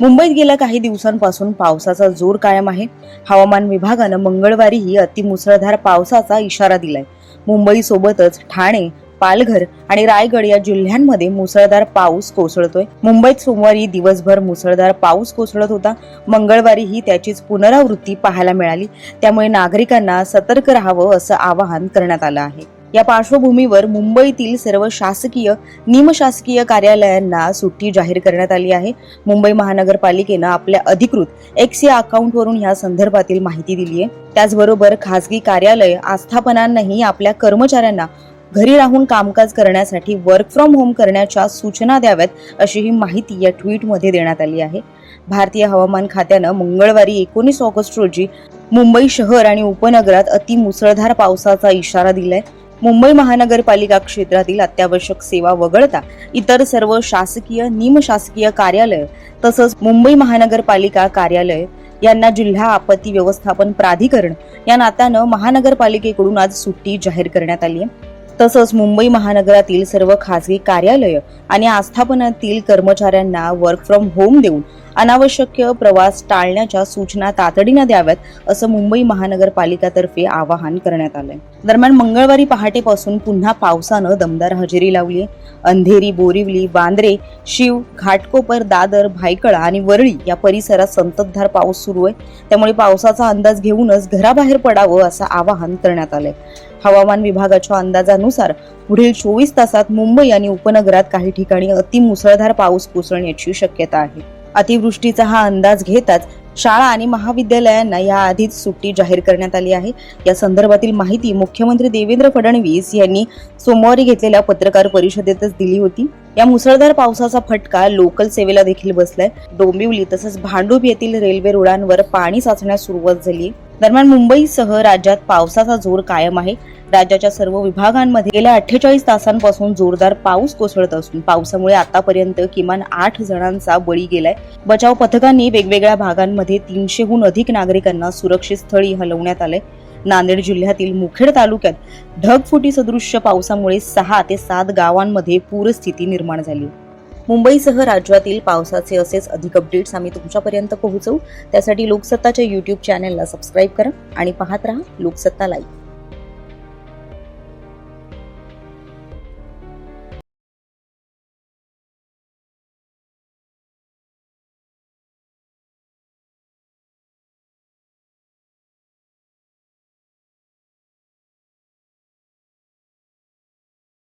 मुंबईत गेल्या काही दिवसांपासून पावसाचा जोर कायम आहे. हवामान विभागानं मंगळवारीही अतिमुसळधार पावसाचा इशारा दिलाय. मुंबईसोबतच ठाणे पालघर आणि रायगड या जिल्ह्यांमध्ये मुसळधार पाऊस कोसळतोय. मुंबईत सोमवारी दिवसभर मुसळधार पाऊस कोसळत होता. मंगळवारीही त्याचीच पुनरावृत्ती पाहायला मिळाली. त्यामुळे नागरिकांना सतर्क राहावं असं आवाहन करण्यात आलं आहे. या पार्श्वभूमीवर मुंबईतील सर्व शासकीय निमशासकीय कार्यालयांना सुट्टी जाहीर करण्यात आली आहे. मुंबई महानगरपालिकेनं आपल्या अधिकृत एक्स या अकाउंटवरून या संदर्भातील माहिती दिली आहे. त्याचबरोबर खासगी कार्यालय आस्थापनांनाही आपल्या कर्मचाऱ्यांना घरी राहून कामकाज करण्यासाठी वर्क फ्रॉम होम करण्याच्या सूचना द्याव्यात अशी ही माहिती या ट्विटमध्ये देण्यात आली आहे. भारतीय हवामान खात्यानं मंगळवारी एकोणीस ऑगस्ट रोजी मुंबई शहर आणि उपनगरात अतिमुसळधार पावसाचा इशारा दिलाय. मुंबई महानगरपालिका क्षेत्रातील अत्यावश्यक सेवा वगळता इतर सर्व शासकीय निमशासकीय कार्यालय तसंच मुंबई महानगरपालिका कार्यालय यांना जिल्हा आपत्ती व्यवस्थापन प्राधिकरण या नात्यानं महानगरपालिकेकडून आज सुट्टी जाहीर करण्यात आली आहे. तसंच मुंबई महानगरातील सर्व खासगी कार्यालय आणि आस्थापनातील कर्मचाऱ्यांना वर्क फ्रॉम होम देऊन अनावश्यक प्रवास टाळण्याच्या सूचना तातडीनं द्याव्यात असं मुंबई महानगरपालिकातर्फे आवाहन करण्यात आलंय. दरम्यान मंगळवारी पहाटेपासून पुन्हा पावसानं दमदार हजेरी लावली. अंधेरी बोरिवली बांद्रे शिव घाटकोपर दादर भायकळा आणि वरळी या परिसरात संततधार पाऊस सुरू आहे. त्यामुळे पावसाचा अंदाज घेऊनच घराबाहेर पडावं असं आवाहन करण्यात आलंय. हवामान विभागाच्या अंदाजानुसार पुढील चोवीस तासात मुंबई आणि उपनगरात काही ठिकाणी अतिमुसळधार पाऊस कोसळण्याची शक्यता आहे. अतिवृष्टीचा हा अंदाज घेताच शाळा आणि महाविद्यालयांना याआधीच सुट्टी जाहीर करण्यात आली आहे. या संदर्भातील माहिती मुख्यमंत्री देवेंद्र फडणवीस यांनी सोमवारी घेतलेल्या पत्रकार परिषदेतच दिली होती. या मुसळधार पावसाचा फटका लोकल सेवेला देखील बसलाय. डोंबिवली तसंच भांडूप येथील रेल्वे रुळांवर पाणी साचण्यास सुरुवात झाली दरम्यान मुंबईसह राज्यात पावसाचा जोर कायम आहे. राज्याच्या सर्व विभागांमध्ये गेल्या अठ्ठेचाळीस तासांपासून जोरदार पाऊस कोसळत असून पावसामुळे आतापर्यंत किमान आठ जणांचा बळी गेलाय. बचाव पथकांनी वेगवेगळ्या भागांमध्ये तीनशेहून अधिक नागरिकांना सुरक्षित स्थळी हलवण्यात आले नांदेड जिल्ह्यातील मुखेड तालुक्यात ढगफुटी सदृश्य पावसामुळे सहा ते सात गावांमध्ये पूरस्थिती निर्माण झाली. मुंबईसह राज्यातील पावसाचे असेच अधिक अपडेट्स आम्ही तुमच्यापर्यंत पोहोचवू. त्यासाठी लोकसत्ताच्या यूट्यूब चॅनेलला सबस्क्राईब करा आणि पाहत राहा लोकसत्ता लाईव्ह